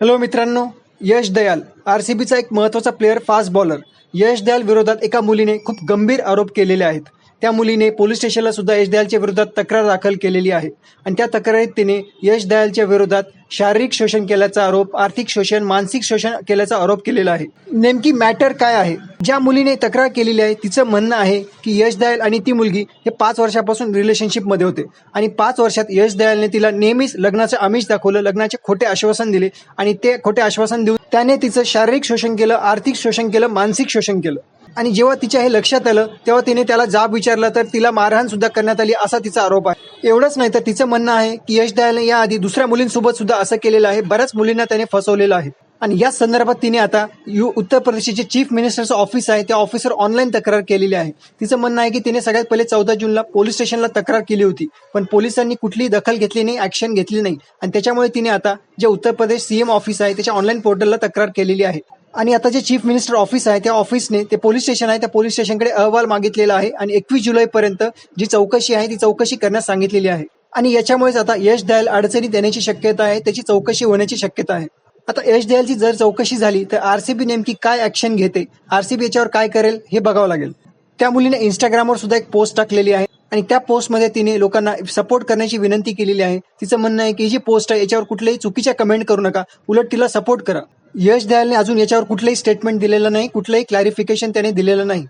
Hello मित्रांनो. यश Dayal R C बीचा एक महत्त्वाचा player fast bowler Yash Dayal विरोधात एका मुलीने खूप गंभीर आरोप केलेले आहेत. त्या मुलीने पोलीस स्टेशनला सुद्धा यश दयालच्या विरोधात तक्रार दाखल केलेली आहे. आणि त्या तक्रारीत तिने यश दयालच्या विरोधात शारीरिक शोषण केल्याचा आरोप आर्थिक शोषण मानसिक शोषण केल्याचा आरोप केलेला आहे. नेमकी मॅटर काय आहे? ज्या मुलीने तक्रार केलेली आहे तिचं म्हणणं आहे की यश दयाल आणि ती मुलगी हे पाच वर्षापासून रिलेशनशिपमध्ये होते. आणि पाच वर्षात यश दयालने तिला नेहमीच लग्नाचं आमिष दाखवलं लग्नाचे खोटे आश्वासन दिले आणि ते खोटे आश्वासन देऊन त्याने तिचं शारीरिक शोषण केलं आर्थिक शोषण केलं मानसिक शोषण केलं. आणि जेव्हा तिच्या हे लक्षात आलं तेव्हा तिने त्याला जाब विचारला तर तिला मारहाण सुद्धा करण्यात आली असा तिचा आरोप आहे. एवढंच नाही तर तिचं म्हणणं आहे की यश दयालने याआधी दुसऱ्या मुलींसोबत सुद्धा असं केलेलं आहे बऱ्याच मुलींना त्याने फसवलेलं आहे. आणि याच संदर्भात तिने आता यू उत्तर प्रदेशचे चीफ मिनिस्टरचं ऑफिस आहे त्या ऑफिसवर ऑनलाईन तक्रार केलेली आहे. तिचं म्हणणं आहे की तिने सगळ्यात पहिले चौदा जूनला पोलीस स्टेशनला तक्रार केली होती पण पोलिसांनी कुठलीही दखल घेतली नाही ऍक्शन घेतली नाही. आणि त्याच्यामुळे तिने आता जे उत्तर प्रदेश सीएम ऑफिस आहे त्याच्या ऑनलाईन पोर्टलला तक्रार केलेली आहे. आणि आता जे चीफ मिनिस्टर ऑफिस आहे त्या ऑफिसने ते पोलीस स्टेशन आहे त्या पोलीस स्टेशनकडे अहवाल मागितलेला आहे आणि एकवीस जुलैपर्यंत जी चौकशी आहे ती चौकशी करण्यास सांगितलेली आहे. आणि याच्यामुळेच आता यश दयाल अडचणीत येण्याची शक्यता आहे त्याची चौकशी होण्याची शक्यता आहे. आता यश दयालची जर चौकशी झाली तर आरसीबी नेमकी काय ऍक्शन घेते आरसीबी याच्यावर काय करेल हे बघावं लागेल. त्या मुलीने इंस्टाग्रामवर सुद्धा एक पोस्ट टाकलेली आहे आणि त्या पोस्टमध्ये तिने लोकांना सपोर्ट करण्याची विनंती केलेली आहे. तिचं म्हणणं आहे की ही जी पोस्ट आहे याच्यावर कुठल्याही चुकीच्या कमेंट करू नका. उलट तिला सपोर्ट करा. यश दयालने अजून याच्यावर कुठलंही स्टेटमेंट दिलेलं नाही कुठलंही क्लॅरिफिकेशन त्याने दिलेलं नाही.